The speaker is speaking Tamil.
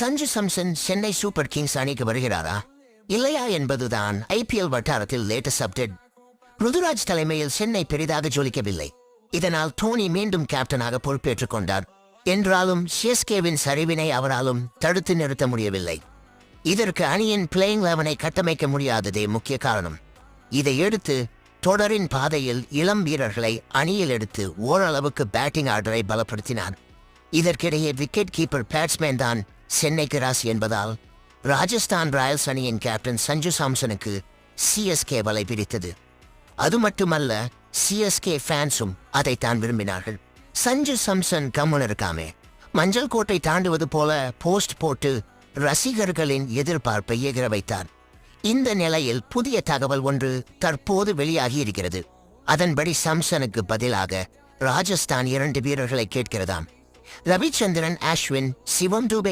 சஞ்சு சம்சன் சென்னை சூப்பர் கிங்ஸ் அணிக்கு வருகிறாரா? இல்லையா என்பதுதான் ஐபிஎல் வட்டாரத்தில் லேட்டஸ்ட் அப்டேட் ருதுராஜ் தலைமையில் சென்னை பெரிதாக ஜொலிக்கவில்லை. இதனால் டோனி மீண்டும் கேப்டனாக பொறுப்பேற்றுக் கொண்டார். என்றாலும் சிஎஸ்கேவின் சரிவினை அவராலும் தடுத்து நிறுத்த முடியவில்லை. இதற்கு அணியின் பிளேயிங் லெவனை கட்டமைக்க முடியாததே முக்கிய காரணம். இதையடுத்து தொடரின் பாதையில் இளம் வீரர்களை அணியில் எடுத்து ஓரளவுக்கு பேட்டிங் ஆர்டரை பலப்படுத்தினார். இதற்கிடையே விக்கெட் கீப்பர் பேட்ஸ்மேன் தான் சென்னைக்கு ராசி என்பதால் ராஜஸ்தான் ராயல்ஸ் அணியின் கேப்டன் சஞ்சு சாம்சனுக்கு சிஎஸ்கே வலை பிடித்தது. அது மட்டுமல்ல சிஎஸ்கே ஃபேன்ஸும் அதைத்தான் விரும்பினார்கள். சஞ்சு சாம்சன் கம்முன் இருக்காமே. மஞ்சள் கோட்டை தாண்டுவது போல போஸ்ட் போட்டு ரசிகர்களின் எதிர்பார்ப்பை எகிர வைத்தார். இந்த நிலையில் புதிய தகவல் ஒன்று தற்போது வெளியாகி இருக்கிறது. அதன்படி சம்சனுக்கு பதிலாக ராஜஸ்தான் இரண்டு வீரர்களை கேட்கிறதாம். ரவிச்சந்திரன் அஸ்வின் சிவம் டூபே